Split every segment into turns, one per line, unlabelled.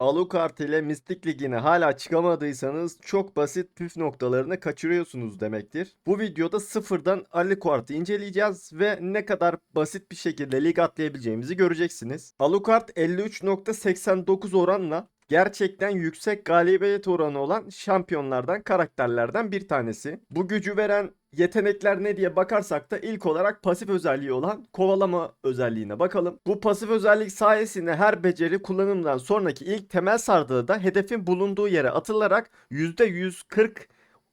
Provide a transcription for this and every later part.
Alucard ile Mistik Ligi'ne hala çıkamadıysanız çok basit püf noktalarını kaçırıyorsunuz demektir. Bu videoda sıfırdan Alucard'ı inceleyeceğiz ve ne kadar basit bir şekilde lig atlayabileceğimizi göreceksiniz. Alucard 53.89 oranla gerçekten yüksek galibiyet oranı olan şampiyonlardan, karakterlerden bir tanesi. Bu gücü veren yetenekler ne diye bakarsak da ilk olarak pasif özelliği olan kovalama özelliğine bakalım. Bu pasif özellik sayesinde her beceri kullanımdan sonraki ilk temel sardığı da hedefin bulunduğu yere atılarak %140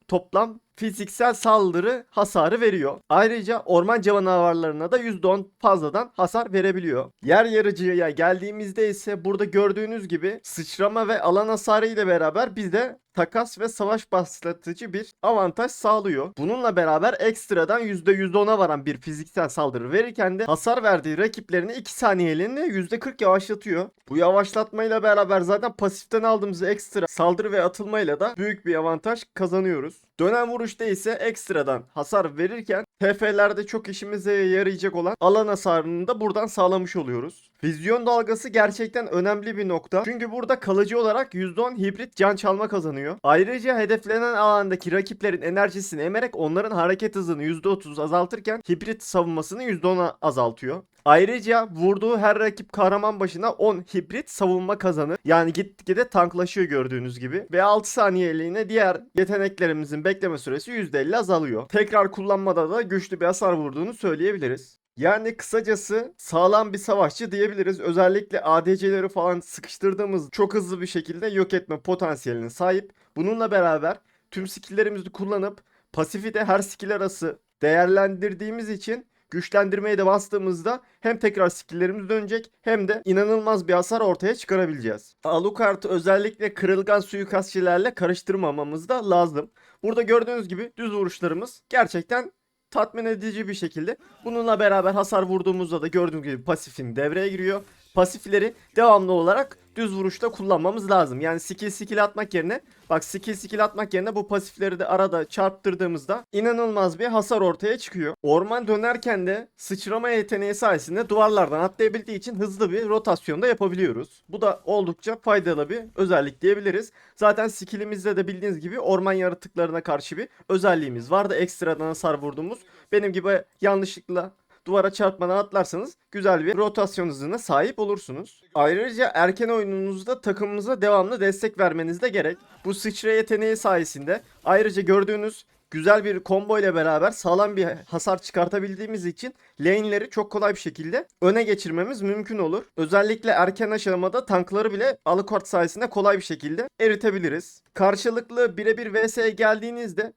toplam fiziksel saldırı hasarı veriyor. Ayrıca orman canavarlarına da %10 fazladan hasar verebiliyor. Yer yarıcıya geldiğimizde ise burada gördüğünüz gibi sıçrama ve alan hasarı ile beraber bizde takas ve savaş başlatıcı bir avantaj sağlıyor. Bununla beraber ekstradan %110'a varan bir fiziksel saldırı verirken de hasar verdiği rakiplerini 2 saniyeliğine %40 yavaşlatıyor. Bu yavaşlatmayla beraber zaten pasiften aldığımız ekstra saldırı ve atılmayla da büyük bir avantaj kazanıyoruz. Dönen vuruşta ise ekstradan hasar verirken TF'lerde çok işimize yarayacak olan alan hasarını da buradan sağlamış oluyoruz. Vizyon dalgası gerçekten önemli bir nokta. Çünkü burada kalıcı olarak %10 hibrit can çalma kazanıyor. Ayrıca hedeflenen alandaki rakiplerin enerjisini emerek onların hareket hızını %30 azaltırken hibrit savunmasını %10 azaltıyor. Ayrıca vurduğu her rakip kahraman başına 10 hibrit savunma kazanır. Yani gitgide tanklaşıyor gördüğünüz gibi. Ve 6 saniyeliğine diğer yeteneklerimizin bekleme süresi %50 azalıyor. Tekrar kullanmada da güçlü bir hasar vurduğunu söyleyebiliriz. Yani kısacası sağlam bir savaşçı diyebiliriz. Özellikle ADC'leri falan sıkıştırdığımız çok hızlı bir şekilde yok etme potansiyeline sahip. Bununla beraber tüm skilllerimizi kullanıp pasifi de her skill arası değerlendirdiğimiz için güçlendirmeye de bastığımızda hem tekrar skilllerimiz dönecek hem de inanılmaz bir hasar ortaya çıkarabileceğiz. Alucard'ı özellikle kırılgan suikastçilerle karıştırmamamız da lazım. Burada gördüğünüz gibi düz vuruşlarımız gerçekten tatmin edici bir şekilde. Bununla beraber hasar vurduğumuzda da gördüğünüz gibi pasifin devreye giriyor. Pasifleri devamlı olarak düz vuruşta kullanmamız lazım. Yani skill skill atmak yerine bak skill skill atmak yerine bu pasifleri de arada çarptırdığımızda inanılmaz bir hasar ortaya çıkıyor. Orman dönerken de sıçrama yeteneği sayesinde duvarlardan atlayabildiği için hızlı bir rotasyonda yapabiliyoruz. Bu da oldukça faydalı bir özellik diyebiliriz. Zaten skillimizde de bildiğiniz gibi orman yaratıklarına karşı bir özelliğimiz vardı. Ekstradan hasar vurduğumuz. Benim gibi yanlışlıkla duvara çarpmadan atlarsanız güzel bir rotasyon hızına sahip olursunuz. Ayrıca erken oyununuzda takımınıza devamlı destek vermeniz de gerek. Bu sıçra yeteneği sayesinde ayrıca gördüğünüz güzel bir combo ile beraber sağlam bir hasar çıkartabildiğimiz için lane'leri çok kolay bir şekilde öne geçirmemiz mümkün olur. Özellikle erken aşamada tankları bile Alucard sayesinde kolay bir şekilde eritebiliriz. Karşılıklı birebir vs'ye geldiğinizde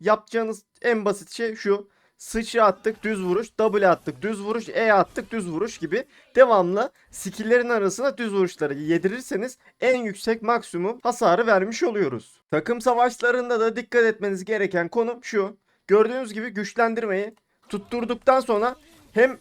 yapacağınız en basit şey şu sıçra attık düz vuruş, W attık düz vuruş, E attık düz vuruş gibi devamlı skill'lerin arasına düz vuruşları yedirirseniz en yüksek maksimum hasarı vermiş oluyoruz. Takım savaşlarında da dikkat etmeniz gereken konu şu. Gördüğünüz gibi güçlendirmeyi tutturduktan sonra hem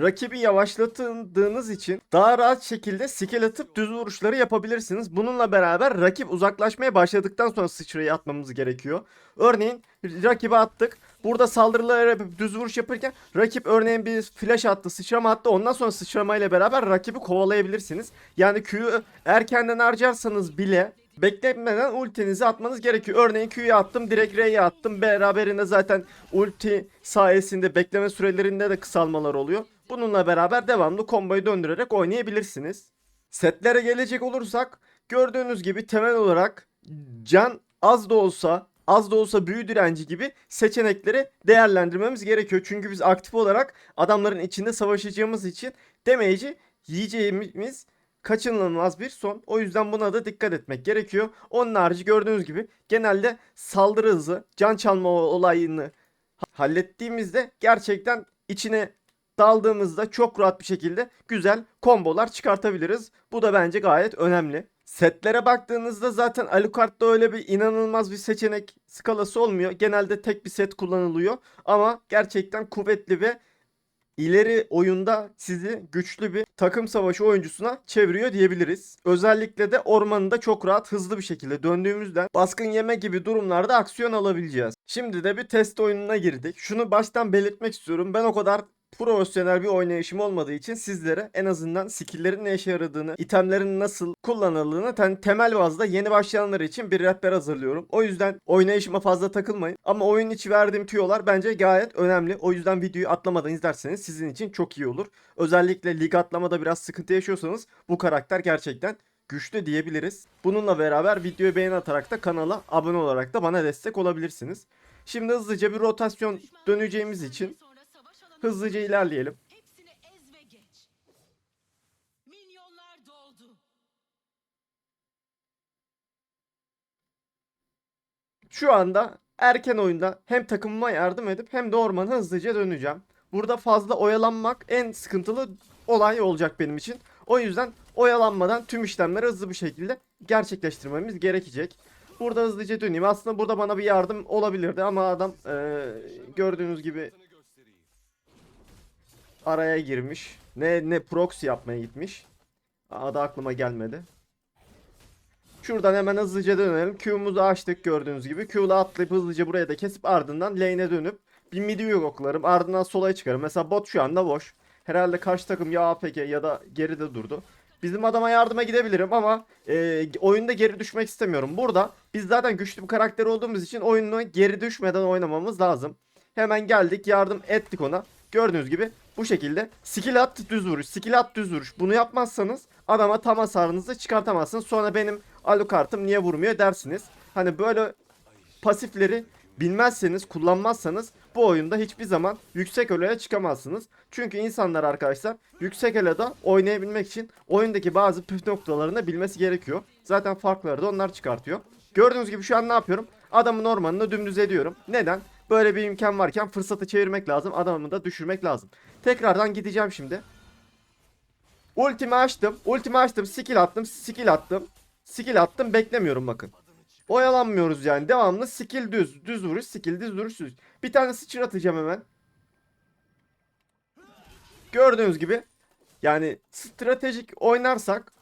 rakibi yavaşlattığınız için daha rahat şekilde skill atıp düz vuruşları yapabilirsiniz. Bununla beraber rakip uzaklaşmaya başladıktan sonra sıçrayı atmamız gerekiyor. Örneğin rakibe attık. Burada saldırılar yapıp düz vuruş yapırken rakip örneğin bir flash attı, sıçrama attı. Ondan sonra sıçramayla beraber rakibi kovalayabilirsiniz. Yani Q'yu erkenden harcarsanız bile bekletmeden ultinizi atmanız gerekiyor. Örneğin Q'yu attım, direkt R'ye attım. Beraberinde zaten ulti sayesinde bekleme sürelerinde de kısalmalar oluyor. Bununla beraber devamlı komboyu döndürerek oynayabilirsiniz. Setlere gelecek olursak gördüğünüz gibi temel olarak can az da olsa az da olsa büyü direnci gibi seçenekleri değerlendirmemiz gerekiyor. Çünkü biz aktif olarak adamların içinde savaşacağımız için damage'i yiyeceğimiz kaçınılmaz bir son. O yüzden buna da dikkat etmek gerekiyor. Onun harici gördüğünüz gibi genelde saldırı hızı, can çalma olayını hallettiğimizde gerçekten içine daldığımızda çok rahat bir şekilde güzel kombolar çıkartabiliriz. Bu da bence gayet önemli. Setlere baktığınızda zaten Alucard'da öyle bir inanılmaz bir seçenek skalası olmuyor. Genelde tek bir set kullanılıyor ama gerçekten kuvvetli ve ileri oyunda sizi güçlü bir takım savaşı oyuncusuna çeviriyor diyebiliriz. Özellikle de ormanında çok rahat hızlı bir şekilde döndüğümüzden baskın yeme gibi durumlarda aksiyon alabileceğiz. Şimdi de bir test oyununa girdik. Şunu baştan belirtmek istiyorum. Ben o kadar profesyonel bir oynayışım olmadığı için sizlere en azından skill'lerin ne işe yaradığını, itemlerin nasıl kullanıldığını ten- temel bazda yeni başlayanlar için bir rehber hazırlıyorum. O yüzden oynayışıma fazla takılmayın. Ama oyun içi verdiğim tüyolar bence gayet önemli. O yüzden videoyu atlamadan izlerseniz sizin için çok iyi olur. Özellikle lig atlamada biraz sıkıntı yaşıyorsanız bu karakter gerçekten güçlü diyebiliriz. Bununla beraber videoyu beğen atarak da kanala abone olarak da bana destek olabilirsiniz. Şimdi hızlıca bir rotasyon döneceğimiz için hızlıca ilerleyelim.
Hepsini ez ve geç. Milyonlar doldu.
Şu anda erken oyunda hem takımıma yardım edip hem de ormana hızlıca döneceğim. Burada fazla oyalanmak en sıkıntılı olay olacak benim için. O yüzden oyalanmadan tüm işlemleri hızlı bir şekilde gerçekleştirmemiz gerekecek. Burada hızlıca döneyim. Aslında burada bana bir yardım olabilirdi ama adam eee, gördüğünüz gibi araya girmiş. Ne ne proxy yapmaya gitmiş. Adı aklıma gelmedi. Şuradan hemen hızlıca dönelim. Q'muzu açtık gördüğünüz gibi. Q'la atlayıp hızlıca buraya da kesip ardından lane'e dönüp bir midi yoklarım. Ardından sola çıkarım. Mesela bot şu anda boş. Herhalde karşı takım ya APK ya da geride durdu. Bizim adama yardıma gidebilirim ama e, oyunda geri düşmek istemiyorum. Burada biz zaten güçlü bir karakter olduğumuz için oyunu geri düşmeden oynamamız lazım. Hemen geldik yardım ettik ona. Gördüğünüz gibi bu şekilde skill at düz vuruş, skill at düz vuruş. Bunu yapmazsanız adama tam hasarınızı çıkartamazsınız. Sonra benim Alucard'ım niye vurmuyor dersiniz. Hani böyle pasifleri bilmezseniz, kullanmazsanız bu oyunda hiçbir zaman yüksek eloya çıkamazsınız. Çünkü insanlar arkadaşlar yüksek eloda oynayabilmek için oyundaki bazı püf noktalarını bilmesi gerekiyor. Zaten farkları da onlar çıkartıyor. Gördüğünüz gibi şu an ne yapıyorum? Adamın ormanını dümdüz ediyorum. Neden? Böyle bir imkan varken fırsatı çevirmek lazım. Adamı da düşürmek lazım. Tekrardan gideceğim şimdi. Ultimi açtım. Ultimi açtım. Skill attım. Skill attım. Skill attım. Beklemiyorum bakın. Oyalanmıyoruz yani. Devamlı skill düz. Düz vuruş. Skill düz vuruş. Düz. Bir tane sıçır atacağım hemen. Gördüğünüz gibi. Yani stratejik oynarsak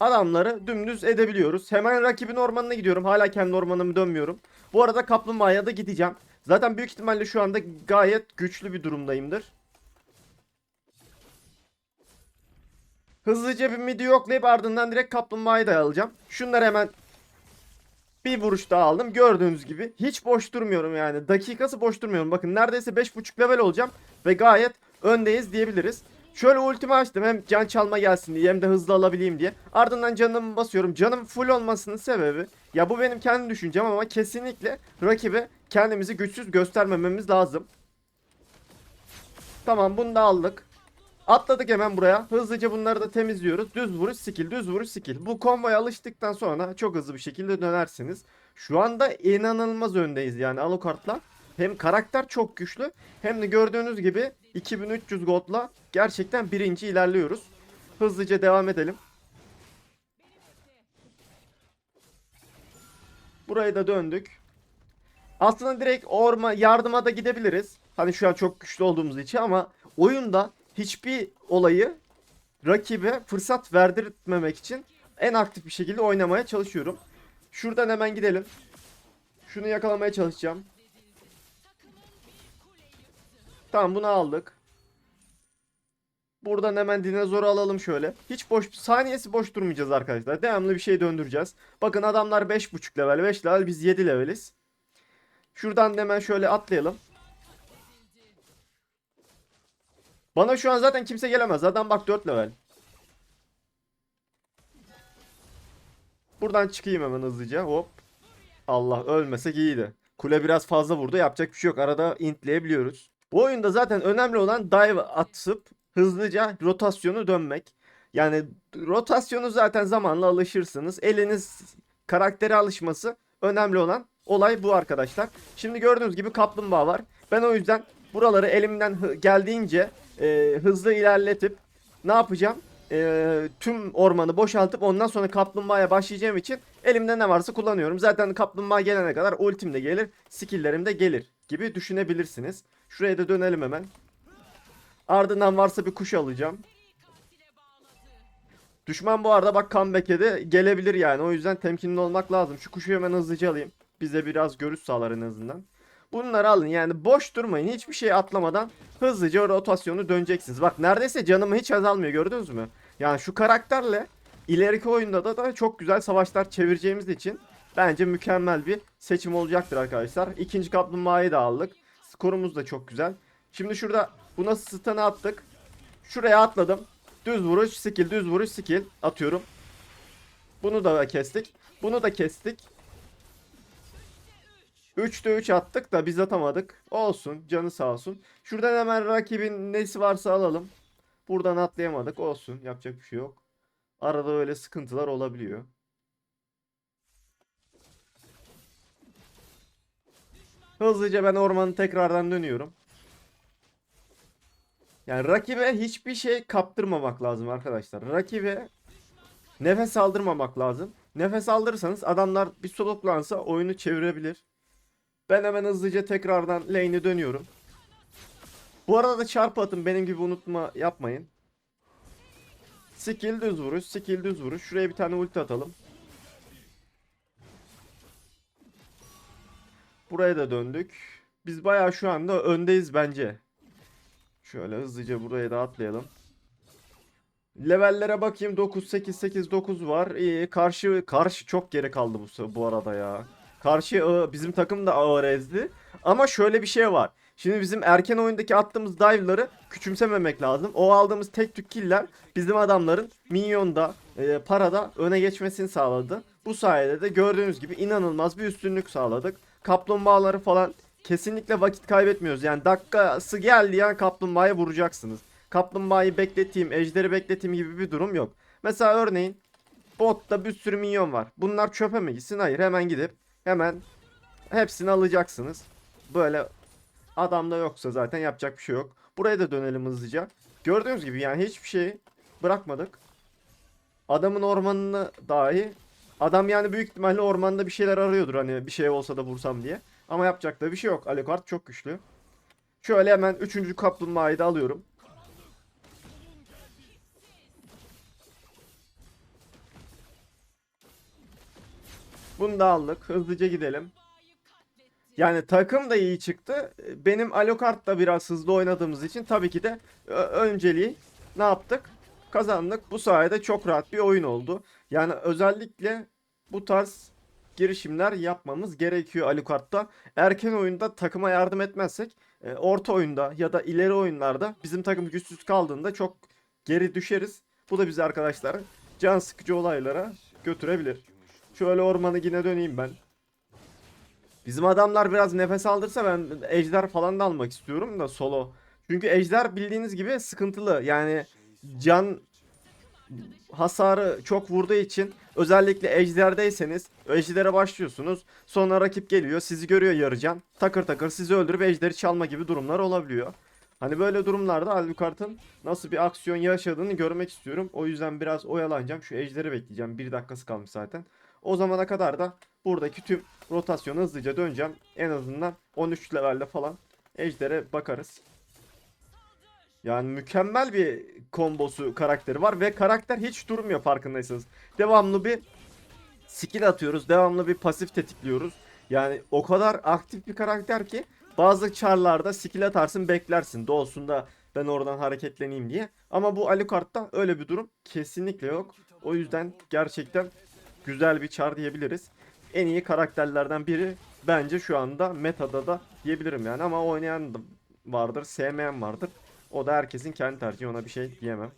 adamları dümdüz edebiliyoruz. Hemen rakibin ormanına gidiyorum. Hala kendi ormanımı dönmüyorum. Bu arada kaplumbağaya da gideceğim. Zaten büyük ihtimalle şu anda gayet güçlü bir durumdayımdır. Hızlıca bir midi yoklayıp ardından direkt kaplumbağayı da alacağım. Şunları hemen bir vuruş daha aldım. Gördüğünüz gibi hiç boş durmuyorum yani. Dakikası boş durmuyorum. Bakın neredeyse 5.5 level olacağım ve gayet öndeyiz diyebiliriz. Şöyle ultimi açtım hem can çalma gelsin diye hem de hızlı alabileyim diye. Ardından canımı basıyorum. Canım full olmasının sebebi ya bu benim kendi düşüncem ama kesinlikle rakibe kendimizi güçsüz göstermememiz lazım. Tamam bunu da aldık. Atladık hemen buraya. Hızlıca bunları da temizliyoruz. Düz vuruş skill, düz vuruş skill. Bu komboya alıştıktan sonra çok hızlı bir şekilde dönersiniz. Şu anda inanılmaz öndeyiz yani Alucard'la. Hem karakter çok güçlü hem de gördüğünüz gibi 2300 gold'la gerçekten birinci ilerliyoruz. Hızlıca devam edelim. Burayı da döndük. Aslında direkt orma yardıma da gidebiliriz. Hani şu an çok güçlü olduğumuz için ama oyunda hiçbir olayı rakibe fırsat verdirtmemek için en aktif bir şekilde oynamaya çalışıyorum. Şuradan hemen gidelim. Şunu yakalamaya çalışacağım. Tamam bunu aldık. Buradan hemen dinozoru alalım şöyle. Hiç boş saniyesi boş durmayacağız arkadaşlar. Devamlı bir şey döndüreceğiz. Bakın adamlar 5.5 level, 5 level biz 7 leveliz. Şuradan da hemen şöyle atlayalım. Bana şu an zaten kimse gelemez. Adam bak 4 level. Buradan çıkayım hemen hızlıca. Hop. Allah ölmesek iyiydi. Kule biraz fazla vurdu. Yapacak bir şey yok. Arada intleyebiliyoruz. Bu oyunda zaten önemli olan dive atıp hızlıca rotasyonu dönmek. Yani rotasyonu zaten zamanla alışırsınız. Eliniz karaktere alışması önemli olan olay bu arkadaşlar. Şimdi gördüğünüz gibi kaplumbağa var. Ben o yüzden buraları elimden geldiğince e, hızlı ilerletip ne yapacağım? E, tüm ormanı boşaltıp ondan sonra kaplumbağaya başlayacağım için elimde ne varsa kullanıyorum. Zaten kaplumbağa gelene kadar ultim de gelir, skill'lerim de gelir gibi düşünebilirsiniz. Şuraya da dönelim hemen. Ardından varsa bir kuş alacağım. Düşman bu arada bak comeback'e de gelebilir yani. O yüzden temkinli olmak lazım. Şu kuşu hemen hızlıca alayım. Bize biraz görüş sağlar en azından. Bunları alın yani boş durmayın hiçbir şey atlamadan hızlıca rotasyonu döneceksiniz. Bak neredeyse canımı hiç azalmıyor gördünüz mü? Yani şu karakterle ileriki oyunda da, da çok güzel savaşlar çevireceğimiz için bence mükemmel bir seçim olacaktır arkadaşlar. İkinci kaplumbağayı da aldık. Skorumuz da çok güzel. Şimdi şurada buna stun'ı attık. Şuraya atladım. Düz vuruş, skill, düz vuruş, skill atıyorum. Bunu da kestik. Bunu da kestik. 3'te 3 attık da biz atamadık. Olsun. Canı sağ olsun. Şuradan hemen rakibin nesi varsa alalım. Buradan atlayamadık. Olsun. Yapacak bir şey yok. Arada öyle sıkıntılar olabiliyor. Hızlıca ben ormanı tekrardan dönüyorum. Yani rakibe hiçbir şey kaptırmamak lazım arkadaşlar. Rakibe nefes aldırmamak lazım. Nefes aldırırsanız adamlar bir soluklansa oyunu çevirebilir. Ben hemen hızlıca tekrardan lane'e dönüyorum. Bu arada da çarpı atın benim gibi unutma yapmayın. Skill düz vuruş, skill düz vuruş. Şuraya bir tane ulti atalım. Buraya da döndük. Biz bayağı şu anda öndeyiz bence. Şöyle hızlıca buraya da atlayalım. Levellere bakayım 9 8 8 9 var. İyi karşı karşı çok geri kaldı bu bu arada ya. Karşı ağır- bizim takım da ağır ezdi. Ama şöyle bir şey var. Şimdi bizim erken oyundaki attığımız dive'ları küçümsememek lazım. O aldığımız tek tük killer bizim adamların minyonda, e, parada öne geçmesini sağladı. Bu sayede de gördüğünüz gibi inanılmaz bir üstünlük sağladık. Kaplumbağaları falan kesinlikle vakit kaybetmiyoruz. Yani dakikası geldi an kaplumbağayı vuracaksınız. Kaplumbağayı bekleteyim, ejderi bekleteyim gibi bir durum yok. Mesela örneğin botta bir sürü minyon var. Bunlar çöpe mi gitsin? Hayır hemen gidip hemen hepsini alacaksınız. Böyle adamda yoksa zaten yapacak bir şey yok. Buraya da dönelim hızlıca. Gördüğünüz gibi yani hiçbir şey bırakmadık. Adamın ormanını dahi adam yani büyük ihtimalle ormanda bir şeyler arıyordur hani bir şey olsa da vursam diye. Ama yapacak da bir şey yok. Alucard çok güçlü. Şöyle hemen 3. kaplumbağayı da alıyorum. Bunu da aldık. Hızlıca gidelim. Yani takım da iyi çıktı. Benim Alucard da biraz hızlı oynadığımız için tabii ki de önceliği ne yaptık? Kazandık. Bu sayede çok rahat bir oyun oldu. Yani özellikle bu tarz girişimler yapmamız gerekiyor Alucard'da. Erken oyunda takıma yardım etmezsek e, orta oyunda ya da ileri oyunlarda bizim takım güçsüz kaldığında çok geri düşeriz. Bu da bizi arkadaşlar can sıkıcı olaylara götürebilir. Şöyle ormanı yine döneyim ben. Bizim adamlar biraz nefes aldırsa ben ejder falan da almak istiyorum da solo. Çünkü ejder bildiğiniz gibi sıkıntılı. Yani can hasarı çok vurduğu için özellikle ejderdeyseniz ejdere başlıyorsunuz. Sonra rakip geliyor sizi görüyor yarı can. Takır takır sizi öldürüp ejderi çalma gibi durumlar olabiliyor. Hani böyle durumlarda Alucard'ın nasıl bir aksiyon yaşadığını görmek istiyorum. O yüzden biraz oyalanacağım. Şu ejderi bekleyeceğim. Bir dakikası kalmış zaten. O zamana kadar da buradaki tüm rotasyonu hızlıca döneceğim. En azından 13 levelde falan ejdere bakarız. Yani mükemmel bir kombosu karakteri var ve karakter hiç durmuyor farkındaysanız. Devamlı bir skill atıyoruz. Devamlı bir pasif tetikliyoruz. Yani o kadar aktif bir karakter ki bazı çarlarda skill atarsın beklersin. Doğsun da ben oradan hareketleneyim diye. Ama bu Alucard'da öyle bir durum kesinlikle yok. O yüzden gerçekten güzel bir çar diyebiliriz. En iyi karakterlerden biri bence şu anda metada da diyebilirim yani ama oynayan vardır, sevmeyen vardır. O da herkesin kendi tercihi ona bir şey diyemem.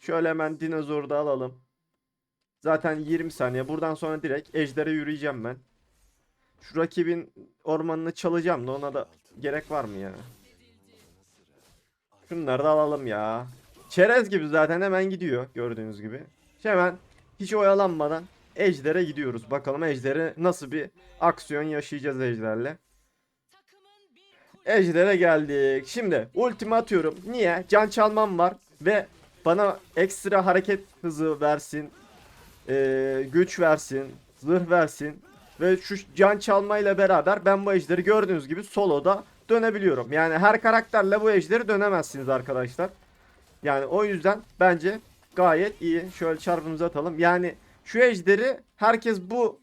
Şöyle hemen dinozoru da alalım. Zaten 20 saniye. Buradan sonra direkt ejdere yürüyeceğim ben. Şu rakibin ormanını çalacağım da ona da gerek var mı ya? Şunları da alalım ya. Çerez gibi zaten hemen gidiyor gördüğünüz gibi. Hemen hiç oyalanmadan ejdere gidiyoruz. Bakalım ejdere nasıl bir aksiyon yaşayacağız ejderle. Ejder'e geldik. Şimdi ultimi atıyorum. Niye? Can çalmam var ve bana ekstra hareket hızı versin. eee, güç versin. Zırh versin. Ve şu can çalmayla beraber ben bu ejderi gördüğünüz gibi soloda dönebiliyorum. Yani her karakterle bu ejderi dönemezsiniz arkadaşlar. Yani o yüzden bence gayet iyi. Şöyle çarpımızı atalım. Yani şu ejderi herkes bu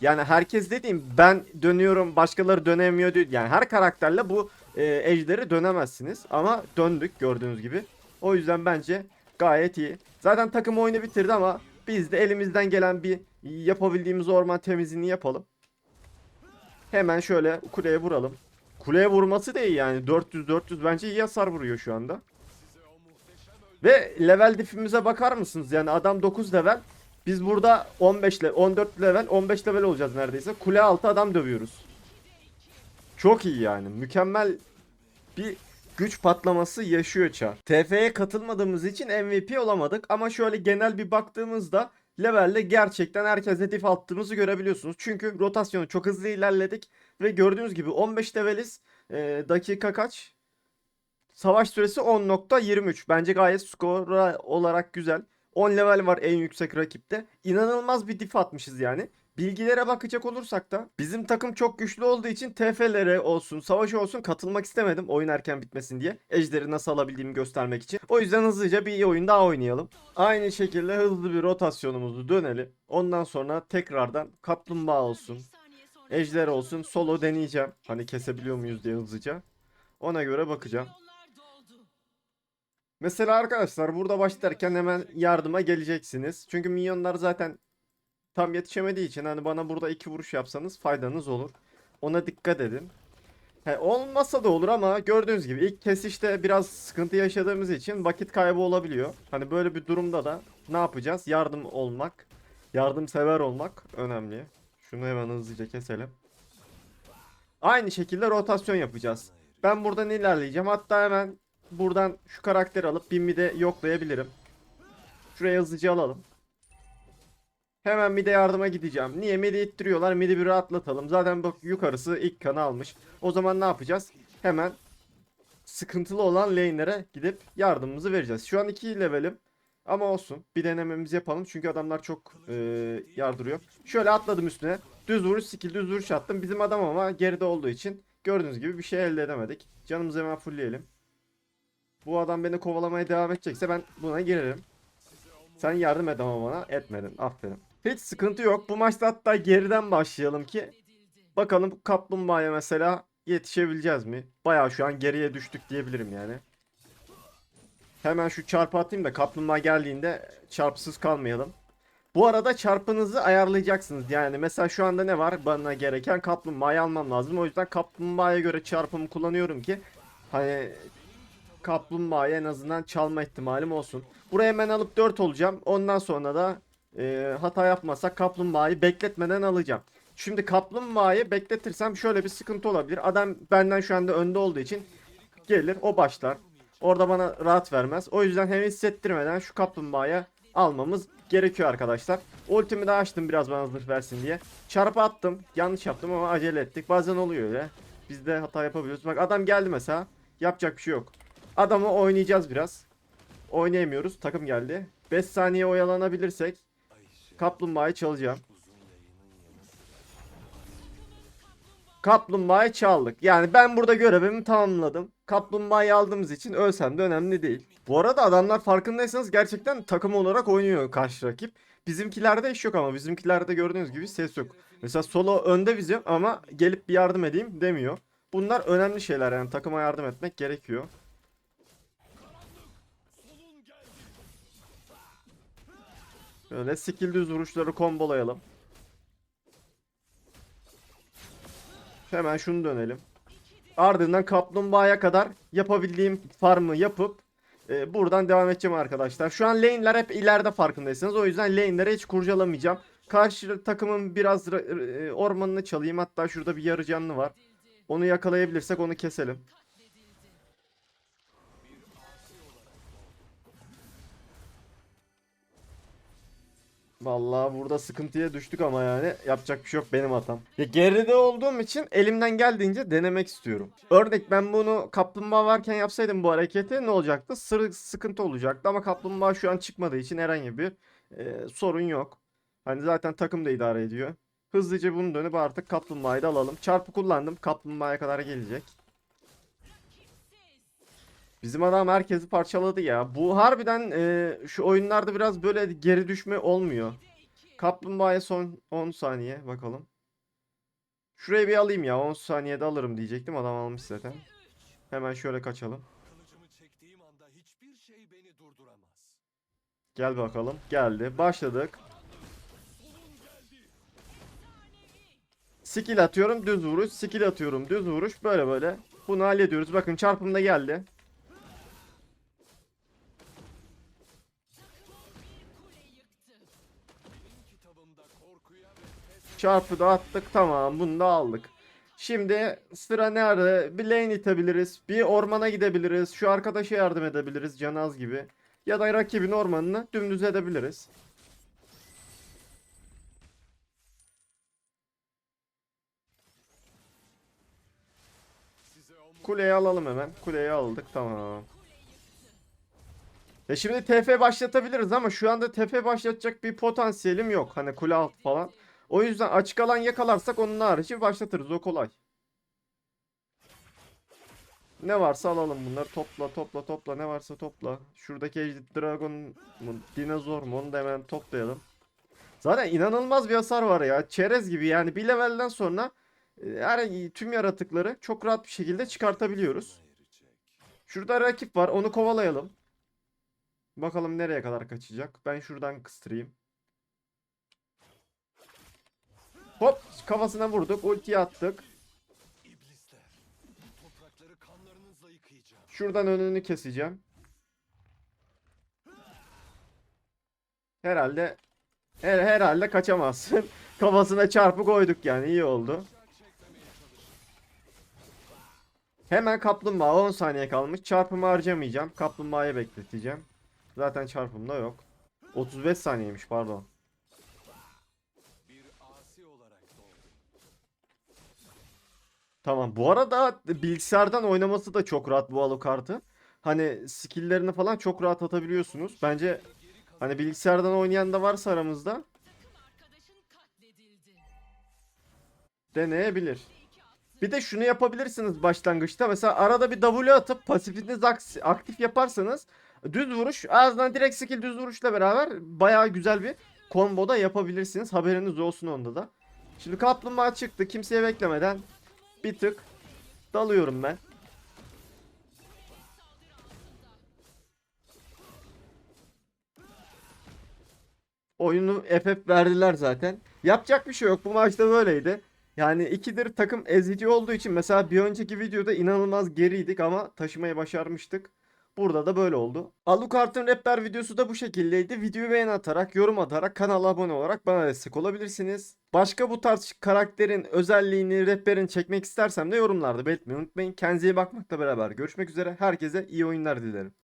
Yani herkes dediğim ben dönüyorum başkaları dönemiyor değil. Yani her karakterle bu e, ejderi dönemezsiniz. Ama döndük gördüğünüz gibi. O yüzden bence gayet iyi. Zaten takım oyunu bitirdi ama biz de elimizden gelen bir yapabildiğimiz orman temizliğini yapalım. Hemen şöyle kuleye vuralım. Kuleye vurması da iyi yani. 400-400 bence iyi hasar vuruyor şu anda. Ve level diff'imize bakar mısınız? Yani adam 9 level. Biz burada 15 le 14 level 15 level olacağız neredeyse. Kule altı adam dövüyoruz. Çok iyi yani. Mükemmel bir güç patlaması yaşıyor Çar. TF'ye katılmadığımız için MVP olamadık ama şöyle genel bir baktığımızda levelde gerçekten herkese diff attığımızı görebiliyorsunuz. Çünkü rotasyonu çok hızlı ilerledik ve gördüğünüz gibi 15 leveliz. Ee, dakika kaç? Savaş süresi 10.23. Bence gayet skor olarak güzel. 10 level var en yüksek rakipte. İnanılmaz bir diff atmışız yani. Bilgilere bakacak olursak da bizim takım çok güçlü olduğu için TF'lere olsun, savaşa olsun katılmak istemedim oyun erken bitmesin diye. Ejderi nasıl alabildiğimi göstermek için. O yüzden hızlıca bir oyun daha oynayalım. Aynı şekilde hızlı bir rotasyonumuzu dönelim. Ondan sonra tekrardan kaplumbağa olsun, ejder olsun, solo deneyeceğim. Hani kesebiliyor muyuz diye hızlıca. Ona göre bakacağım. Mesela arkadaşlar burada başlarken hemen yardıma geleceksiniz. Çünkü minyonlar zaten tam yetişemediği için hani bana burada iki vuruş yapsanız faydanız olur. Ona dikkat edin. He, olmasa da olur ama gördüğünüz gibi ilk kesişte biraz sıkıntı yaşadığımız için vakit kaybı olabiliyor. Hani böyle bir durumda da ne yapacağız? Yardım olmak, yardımsever olmak önemli. Şunu hemen hızlıca keselim. Aynı şekilde rotasyon yapacağız. Ben buradan ilerleyeceğim. Hatta hemen buradan şu karakteri alıp bir mide yoklayabilirim. Şuraya hızlıca alalım. Hemen mide yardıma gideceğim. Niye mide ittiriyorlar? Mide bir rahatlatalım. Zaten bak yukarısı ilk kanı almış. O zaman ne yapacağız? Hemen sıkıntılı olan lane'lere gidip yardımımızı vereceğiz. Şu an 2 levelim. Ama olsun. Bir denememizi yapalım. Çünkü adamlar çok e, yardırıyor. Şöyle atladım üstüne. Düz vuruş skill düz vuruş attım. Bizim adam ama geride olduğu için gördüğünüz gibi bir şey elde edemedik. Canımızı hemen fullleyelim. Bu adam beni kovalamaya devam edecekse ben buna girerim. Sen yardım et ama bana etmedin. Aferin. Hiç sıkıntı yok. Bu maçta hatta geriden başlayalım ki bakalım kaplumbağaya mesela yetişebileceğiz mi? Bayağı şu an geriye düştük diyebilirim yani. Hemen şu çarpı atayım da kaplumbağa geldiğinde çarpsız kalmayalım. Bu arada çarpınızı ayarlayacaksınız. Yani mesela şu anda ne var? Bana gereken kaplumbağayı almam lazım. O yüzden kaplumbağaya göre çarpımı kullanıyorum ki hani kaplumbağaya en azından çalma ihtimalim olsun. Buraya hemen alıp 4 olacağım. Ondan sonra da e, hata yapmazsak kaplumbağayı bekletmeden alacağım. Şimdi kaplumbağayı bekletirsem şöyle bir sıkıntı olabilir. Adam benden şu anda önde olduğu için gelir o başlar. Orada bana rahat vermez. O yüzden hem hissettirmeden şu kaplumbağaya almamız gerekiyor arkadaşlar. Ultimi de açtım biraz bana zırh versin diye. Çarpı attım. Yanlış yaptım ama acele ettik. Bazen oluyor öyle. Biz de hata yapabiliyoruz. Bak adam geldi mesela. Yapacak bir şey yok. Adamı oynayacağız biraz. Oynayamıyoruz. Takım geldi. 5 saniye oyalanabilirsek kaplumbağayı çalacağım. Kaplumbağayı çaldık. Yani ben burada görevimi tamamladım. Kaplumbağayı aldığımız için ölsem de önemli değil. Bu arada adamlar farkındaysanız gerçekten takım olarak oynuyor karşı rakip. Bizimkilerde iş yok ama bizimkilerde gördüğünüz gibi ses yok. Mesela solo önde vizyon ama gelip bir yardım edeyim demiyor. Bunlar önemli şeyler yani takıma yardım etmek gerekiyor. Böyle skill düz vuruşları kombolayalım. Hemen şunu dönelim. Ardından kaplumbağaya kadar yapabildiğim farmı yapıp e, buradan devam edeceğim arkadaşlar. Şu an lane'ler hep ileride farkındaysanız. O yüzden lane'lere hiç kurcalamayacağım. Karşı takımın biraz ra- e, ormanını çalayım. Hatta şurada bir yarı canlı var. Onu yakalayabilirsek onu keselim. Vallahi burada sıkıntıya düştük ama yani yapacak bir şey yok benim hatam. Ya geride olduğum için elimden geldiğince denemek istiyorum. Örnek ben bunu kaplumbağa varken yapsaydım bu hareketi ne olacaktı? Sır sıkıntı olacaktı ama kaplumbağa şu an çıkmadığı için herhangi bir e, sorun yok. Hani zaten takım da idare ediyor. Hızlıca bunu dönüp artık kaplumbağayı da alalım. Çarpı kullandım. Kaplumbağaya kadar gelecek. Bizim adam herkesi parçaladı ya. Bu harbiden e, şu oyunlarda biraz böyle geri düşme olmuyor. Kaplumbağaya son 10 saniye bakalım. Şurayı bir alayım ya 10 saniyede alırım diyecektim adam almış zaten. Hemen şöyle kaçalım.
Şey.
Gel bakalım. Geldi. Başladık. Skill atıyorum düz vuruş. Skill atıyorum düz vuruş. Böyle böyle. Bunu hallediyoruz. Bakın çarpım da geldi. Çarpı da attık. Tamam bunu da aldık. Şimdi sıra nerede? Bir lane itebiliriz. Bir ormana gidebiliriz. Şu arkadaşa yardım edebiliriz. Canaz gibi. Ya da rakibin ormanını dümdüz edebiliriz. Kuleyi alalım hemen. Kuleyi aldık. Tamam. Ya şimdi TF başlatabiliriz ama şu anda TF başlatacak bir potansiyelim yok. Hani kule altı falan. O yüzden açık alan yakalarsak onun harici başlatırız. O kolay. Ne varsa alalım bunları. Topla topla topla. Ne varsa topla. Şuradaki Ejder Dragon mu? Dinozor mu? Onu da hemen toplayalım. Zaten inanılmaz bir hasar var ya. Çerez gibi yani bir levelden sonra e, her tüm yaratıkları çok rahat bir şekilde çıkartabiliyoruz. Şurada rakip var. Onu kovalayalım. Bakalım nereye kadar kaçacak. Ben şuradan kıstırayım. Hop kafasına vurduk. Ultiyi attık. Şuradan önünü keseceğim. Herhalde her, herhalde kaçamazsın. Kafasına çarpı koyduk yani iyi oldu. Hemen kaplumbağa 10 saniye kalmış. Çarpımı harcamayacağım. Kaplumbağayı bekleteceğim. Zaten çarpım da yok. 35 saniyeymiş pardon.
Bir asi olarak doğdum.
Tamam. Bu arada bilgisayardan oynaması da çok rahat bu Alucard'ı. Hani skill'lerini falan çok rahat atabiliyorsunuz. Bence hani bilgisayardan oynayan da varsa aramızda deneyebilir. Bir de şunu yapabilirsiniz başlangıçta. Mesela arada bir W atıp pasifinizi aks- aktif yaparsanız düz vuruş ağzından direkt skill düz vuruşla beraber bayağı güzel bir combo da yapabilirsiniz. Haberiniz olsun onda da. Şimdi kaplumbağa çıktı. Kimseye beklemeden bir tık dalıyorum ben. Oyunu FF verdiler zaten. Yapacak bir şey yok. Bu maçta böyleydi. Yani ikidir takım ezici olduğu için mesela bir önceki videoda inanılmaz geriydik ama taşımayı başarmıştık. Burada da böyle oldu. Alucard'ın rehber videosu da bu şekildeydi. Videoyu beğen atarak, yorum atarak, kanala abone olarak bana destek olabilirsiniz. Başka bu tarz karakterin özelliğini, rehberini çekmek istersem de yorumlarda belirtmeyi unutmayın. Kendinize iyi bakmakla beraber görüşmek üzere. Herkese iyi oyunlar dilerim.